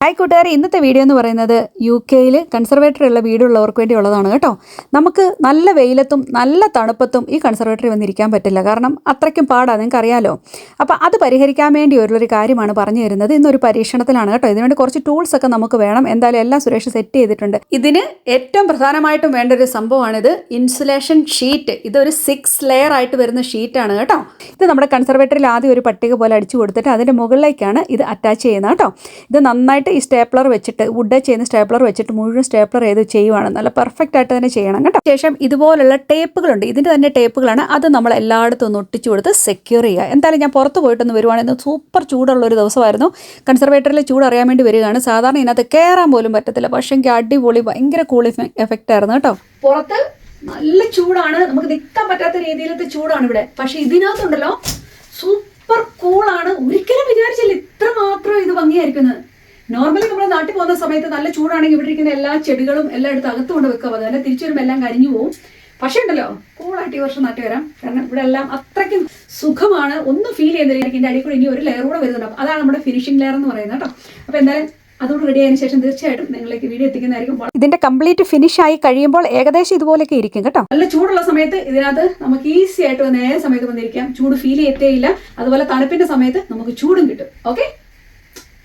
Hi കൂട്ടുകാരെ ഇന്നത്തെ video എന്ന് പറയുന്നത് യു കെയിൽ കൺസർവേറ്ററി ഉള്ള വീടുള്ളവർക്ക് വേണ്ടിയുള്ളതാണ് കേട്ടോ. നമുക്ക് നല്ല വെയിലത്തും നല്ല തണുപ്പത്തും ഈ കൺസർവേറ്ററി വന്നിരിക്കാൻ പറ്റില്ല. കാരണം അത്രയ്ക്കും പാടാണ് നിങ്ങൾക്ക് അറിയാലോ. അപ്പോൾ അത് പരിഹരിക്കാൻ വേണ്ടി ഒരു കാര്യമാണ് പറഞ്ഞു തരുന്നത്. ഇന്നൊരു പരീക്ഷണത്തിലാണ് കേട്ടോ. ഇതിനുവേണ്ടി കുറച്ച് ടൂൾസ് ഒക്കെ നമുക്ക് വേണം. എന്തായാലും എല്ലാം സുരേഷ് സെറ്റ് ചെയ്തിട്ടുണ്ട്. ഇതിന് ഏറ്റവും പ്രധാനമായിട്ടും വേണ്ട ഒരു സംഭവമാണിത് ഇൻസുലേഷൻ ഷീറ്റ് ഇതൊരു സിക്സ് ലെയർ ആയിട്ട് വരുന്ന ഷീറ്റാണ് കേട്ടോ. ഇത് നമ്മുടെ കൺസർവേറ്ററിൽ ആദ്യം ഒരു പട്ടിക പോലെ അടിച്ചു കൊടുത്തിട്ട് അതിന്റെ മുകളിലേക്കാണ് ഇത് അറ്റാച്ച് ചെയ്യുന്നത് കേട്ടോ. ഇത് നന്നായിട്ട് ഈ സ്റ്റേപ്ലർ വെച്ചിട്ട് വുഡ് ചെയ്യുന്ന സ്റ്റേപ്ലർ വെച്ചിട്ട് മുഴുവൻ സ്റ്റേപ്ലർ ചെയ്ത് ചെയ്യുവാണ്. നല്ല പെർഫെക്റ്റ് ആയിട്ട് തന്നെ ചെയ്യണം കേട്ടോ. ശേഷം ഇതുപോലുള്ള ടേപ്പുകളുണ്ട് ഇതിന്റെ തന്നെ ടേപ്പുകളാണ് അത് നമ്മൾ എല്ലായിടത്തും ഒന്ന് ഒട്ടിച്ചു കൊടുത്ത് സെക്യൂർ ചെയ്യുക. എന്തായാലും ഞാൻ പുറത്ത് പോയിട്ടൊന്ന് വരുവാണെങ്കിൽ സൂപ്പർ ചൂടുള്ള ഒരു ദിവസമായിരുന്നു. കൺസർവേറ്ററിൽ ചൂട് അറിയാൻ വേണ്ടി വരികയാണ്. സാധാരണ ഇതിനകത്ത് കയറാൻ പോലും പറ്റത്തില്ല. പക്ഷേ എനിക്ക് അടിപൊളി ഭയങ്കര കൂൾ എഫക്റ്റ് ആയിരുന്നു കേട്ടോ. പുറത്ത് നല്ല ചൂടാണ്. നമുക്ക് നിൽക്കാൻ പറ്റാത്ത രീതിയിലത്തെ ചൂടാണ് ഇവിടെ. പക്ഷെ ഇതിനകത്തുണ്ടല്ലോ സൂപ്പർ കൂളാണ് ഒരിക്കലും വിചാരിച്ചില്ല ഇത്ര മാത്രം ഇത് ഭംഗിയായിരിക്കുന്നത് നോർമലി നമ്മൾ നാട്ടിൽ പോകുന്ന സമയത്ത് നല്ല ചൂടാണെങ്കിൽ ഇവിടെ ഇരിക്കുന്ന എല്ലാ ചെടികളും എല്ലാം എടുത്ത് അകത്ത് കൊണ്ട് വെക്കുക. അതുപോലെ തിരിച്ചു വരുമ്പോൾ എല്ലാം കരിഞ്ഞു പോകും പക്ഷേ ഉണ്ടല്ലോ കൂളായിട്ട് ഈ വർഷം നാട്ടിൽ വരാം. കാരണം ഇവിടെ എല്ലാം അത്രയ്ക്കും സുഖമാണ്. ഒന്നും ഫീൽ ചെയ്യുന്നില്ല. എനിക്ക് ഇതിന്റെ അടിയിൽ കൂടി ഇനി ഒരു ലെയർ കൂടെ വരുന്നുണ്ട്. അതാണ് നമ്മുടെ ഫിനിഷിംഗ് ലെയർ എന്ന് പറയുന്നത് കേട്ടോ. അപ്പോൾ എന്തായാലും അതോട് റെഡി ആയതിനു ശേഷം തീർച്ചയായിട്ടും നിങ്ങളിലേക്ക് വീഡിയോ എത്തിക്കുന്നതായിരിക്കും. ഇതിന്റെ കംപ്ലീറ്റ് ഫിനിഷ് ആയി കഴിയുമ്പോൾ ഏകദേശം ഇതുപോലെയൊക്കെ ഇരിക്കും കേട്ടോ. നല്ല ചൂടുള്ള സമയത്ത് ഇതിനകത്ത് നമുക്ക് ഈസി ആയിട്ട് നേരെ സമയത്ത് വന്നിരിക്കാം. ചൂട് ഫീൽ ചെയ്യത്തേയില്ല. അതുപോലെ തണുപ്പിന്റെ സമയത്ത് നമുക്ക് ചൂടും കിട്ടും. ഓക്കെ